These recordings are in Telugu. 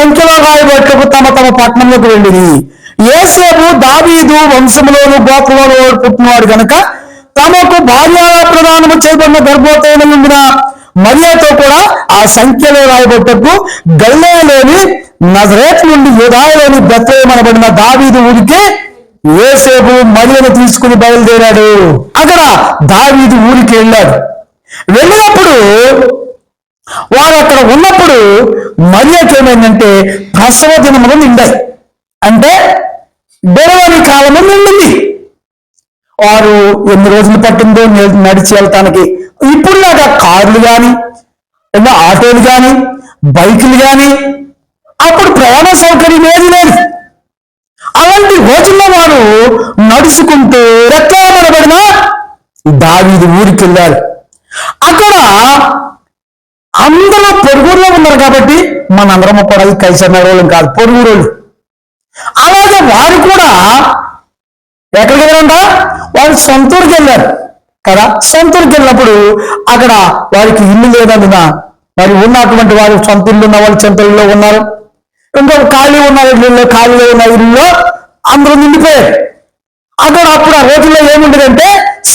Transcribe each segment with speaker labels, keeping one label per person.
Speaker 1: సంఖ్యలో రాయబట్టుకు తమ తమ పట్టణంలోకి వెళ్ళింది ఏసేపు దావీదు వంశంలోను గోత్రంలో పుట్టినవాడు గనక తమకు భార్య ప్రదానము చేయబడిన గర్భోత్తైన ఉండిన మరియతో కూడా ఆ సంఖ్యలో రాయబట్టకు గల్లేలోని నజరేత్ నుండి యుధాయలోని బెత్లయమనబడిన దావీదు ఊరికే ఏసేపు మరియను తీసుకుని బయలుదేరాడు. అక్కడ దావీదు ఊరికి వెళ్ళాడు. వెళ్ళినప్పుడు వారు అక్కడ ఉన్నప్పుడు మరియకి ఏమైందంటే ప్రసవ దినములు నిండాయి. అంటే డెలివరీ కాలము నిండింది. వారు ఎన్ని రోజులు పట్టిందో నడిచి వెళ్తానికి. ఇప్పుడులాగా కార్లు కానీ లేదా ఆటోలు కానీ బైకులు కానీ అప్పుడు ప్రయాణ సౌకర్యం ఏది లేదు. అలాంటి రోజుల్లో వారు నడుచుకుంటూ రెక్కలబడిన దావీది ఊరికి వెళ్ళారు అక్కడ పొరుగురులో ఉన్నారు కాబట్టి మనందరం కూడా ఈ కలిసి వాళ్ళు కాదు పొరుగురోళ్ళు అలాగే వారు కూడా ఎక్కడికి వెళ్ళారంట? వారు సొంతూరుకి వెళ్ళారు కదా? సొంతూరుకి వెళ్ళినప్పుడు అక్కడ వారికి ఇల్లు లేనందున మరి ఉన్నటువంటి వారు సొంత ఇల్లు ఉన్న వాళ్ళు సొంత ఇల్లులో ఉన్నారు. ఇంకా ఖాళీ ఉన్న ఇల్లులో ఖాళీలో ఉన్న ఇల్లులో అందరూ నిండిపోయారు. అక్కడ అప్పుడు ఆ రోజుల్లో ఏముండదంటే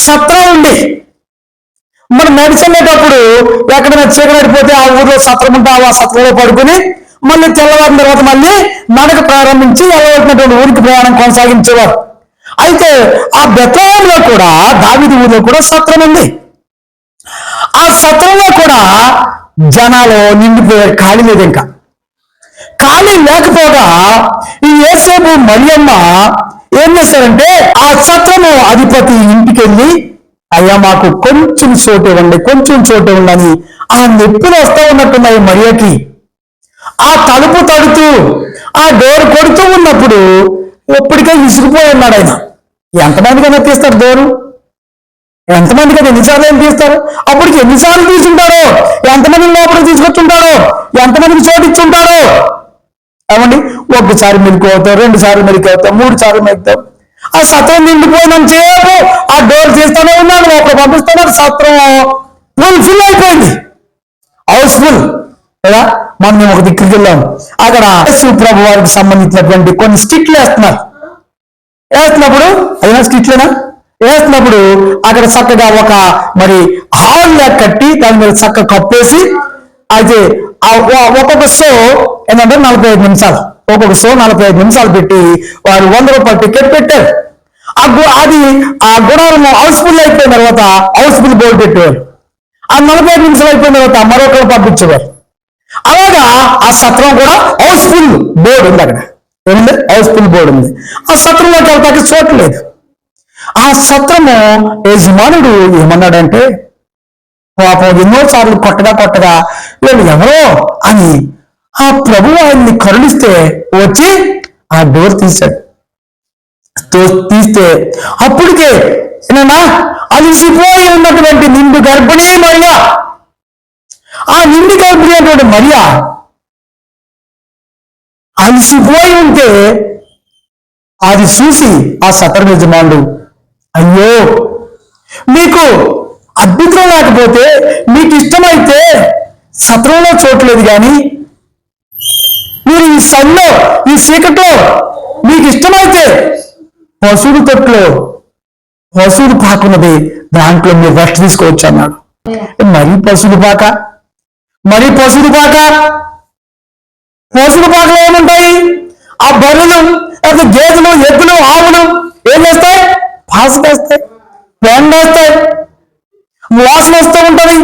Speaker 1: సత్రం ఉంది. మనం నడిచెళ్ళేటప్పుడు ఎక్కడైనా చీకటిపోతే ఆ ఊర్లో సత్రం ఉంటే ఆ సత్రంలో పడుకుని మళ్ళీ తెల్లవారిన తర్వాత మళ్ళీ నడక ప్రారంభించి వెళ్ళవలసినటువంటి ఊరికి ప్రయాణం కొనసాగించేవారు. అయితే ఆ బెత్తంలో కూడా దావిది ఊరిలో కూడా సత్రం ఉంది. ఆ సత్రంలో కూడా జనాలు నిండిపోయారు ఖాళీ లేదు ఇంకా. ఖాళీ లేకపోగా ఈ ఏసేపు మరియమ్మ ఏం చేశారంటే ఆ సత్రము అధిపతి ఇంటికి వెళ్ళి అయ్యా మాకు కొంచెం చోటు ఇవ్వండి కొంచెం చోటు ఇవ్వండి ఆ నొప్పులు వస్తూ ఉన్నట్టున్నాయి మరియకి. ఆ తలుపు తడుతూ ఆ డోర్ కొడుతూ ఉన్నప్పుడు ఇప్పటికే విసిగిపోయి ఉన్నాడు ఆయన. ఎంతమందికైనా తీస్తారు డోరు? ఎంతమందికి అది ఎన్నిసార్లు ఏం తీస్తారు? అప్పటికి ఎన్నిసార్లు తీసుంటారో ఎంతమంది లోపలికి తీసుకొచ్చుంటారో? ఎంతమందికి చోటు ఇచ్చుంటారో? ఏమండి? ఒక్కసారి మెరికి అవుతాం రెండు సార్లు మెరికి అవుతావు మూడు సార్లు మెరుకుతావు ఆ సత్రం నిండిపోయినంత సేపు ఆ డోర్ తీస్తూనే ఉన్నాడు లోపల పంపిస్తున్నాడు సత్రం. ఫుల్ ఫుల్ అయిపోయింది. హౌస్ఫుల్ కదా? మనం మేము ఒక దిక్కుకి వెళ్ళాం. అక్కడ యేసు ప్రభు వారికి సంబంధించినటువంటి కొన్ని స్టిక్లు వేస్తున్నారు. వేస్తున్నప్పుడు అయినా స్కిట్లేనా వేస్తున్నప్పుడు అక్కడ చక్కగా ఒక మరి హాల్ లాగా కట్టి దాని మీద చక్కగా కప్పేసి అయితే ఒక్కొక్క షో ఏంటంటే నలభై ఐదు నిమిషాలు. ఒక్కొక్క షో నలభై ఐదు నిమిషాలు పెట్టి వారు వంద రూపాయలు టికెట్ పెట్టారు. ఆ గు- అది ఆ గుణాలను హౌస్ఫుల్ అయిపోయిన తర్వాత హౌస్ఫుల్ బోర్డు పెట్టేవారు. ఆ నలభై ఐదు నిమిషాలు అయిపోయిన తర్వాత మరొకరు పంపించేవారు. అలాగా ఆ సత్రం కూడా హౌస్ఫుల్ బోర్డు ఉంది అక్కడ. ఏముంది? హౌస్ఫుల్ బోర్డు ఉంది. ఆ సత్రంలోకి వెళ్తాకి చోటు లేదు. ఆ సత్రము యజమానుడు ఏమన్నాడంటే పాపం ఎన్నోసార్లు కొట్టగా కొట్టగా వీళ్ళు ఎవరో అని ఆ ప్రభు ఆయన్ని కరుణిస్తే వచ్చి ఆ డోర్ తీశాడు. తీస్తే అప్పటికే ఏనా అలిసిపోయి ఉన్నటువంటి నిండు గర్భిణి మరియా? ఆ నిండు గర్భిణి అయినటువంటి మరియా? అలిసిపోయి ఉంటే అది చూసి ఆ సతర యజమానుడు అయ్యో మీకు అద్భుతం లేకపోతే మీకు ఇష్టమైతే సత్రంలో చోట్లేదు కానీ మీరు ఈ సన్లో ఈ చీకట్లో మీకు ఇష్టమైతే పశువుడు తొట్లో పశువుడు పాకున్నది దాంట్లో మీరు రెస్ట్ తీసుకోవచ్చు అన్నాడు. మరీ పశువుడు పాక మరీ పశువుడు పాక. పశువుడు పాకలు ఏముంటాయి? ఆ బర్రెలు లేకపోతే గేదెలు ఎద్దులు ఆవులు ఏం చేస్తాయి? పాసు వేస్తాయి పెండ వేస్తాయి వాసన వస్తూ ఉంటది.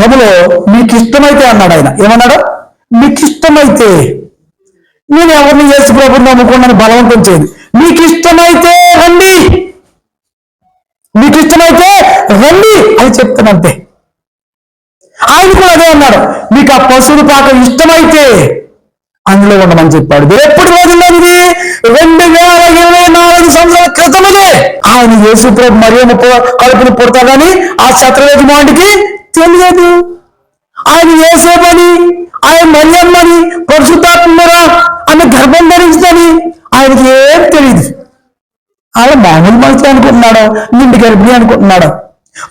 Speaker 1: సభలో మీకు ఇష్టమైతే అన్నాడు ఆయన. ఏమన్నాడు? మీకు ఇష్టమైతే నేను ఎవరిని చేసి ప్రభుత్వం నమ్ముకున్నాను బలవంతం చేయదు. మీకు ఇష్టమైతే రండి మీకు ఇష్టమైతే రండి అని చెప్తానంతే ఆయన కూడా అదే అన్నాడు. మీకు ఆ పశువుల పాక ఇష్టమైతే అందులో ఉండమని చెప్పాడు. ఎప్పుడు రోజుల్లో ఇది? రెండు వేల ఇరవై సంవత్సరాల క్రితమదే ఆయన యేసు ప్రభు మరియమ్మ పు- కడుపును పుడతాడని ఆ శత్రుయజమానికి తెలియదు. ఆయన ఏసేపని ఆయన మరియమ్మని పరిశుద్ధాత్మరా ఆమె గర్భం ధరించదని ఆయనకి ఏం తెలియదు. ఆయన మామూలు మనిషి అనుకుంటున్నాడు? నిండు గర్భిణి అనుకుంటున్నాడు?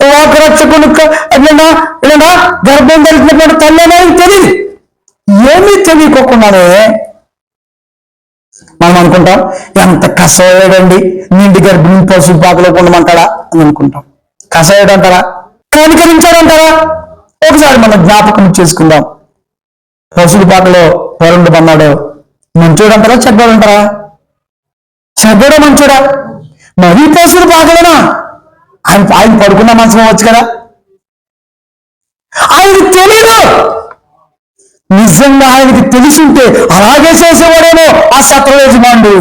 Speaker 1: లోకరక్షకుని ఏదైనా ఏదైనా గర్భం ధరించినటువంటి తల్లి అనేది తెలియదు. ఏమీ తెలియకోకుండానే మనం అనుకుంటాం ఎంత కసవేడండి నిండి గర్భిణి పశువు పాకలో ఉండమంటాడా? అని అనుకుంటాం. కసవేడు అంటారా కనికరించాడంటారా? ఒకసారి మనం జ్ఞాపకం చేసుకుందాం. పశువు పాకలో వరుణుడు అన్నాడు? మంచోడు అంటారా చెడ్డాడు అంటారా చెడ్డోడా మంచోడా? మరీ పశువులు పాకలేనా ఆయన ఆయన పడుకున్న మనసు వచ్చు కదా? ఆయన తెలీదు! నిజంగా ఆయనకి తెలిసి ఉంటే అలాగే చేసేవాడేమో ఆ సత్ర యజమానుడు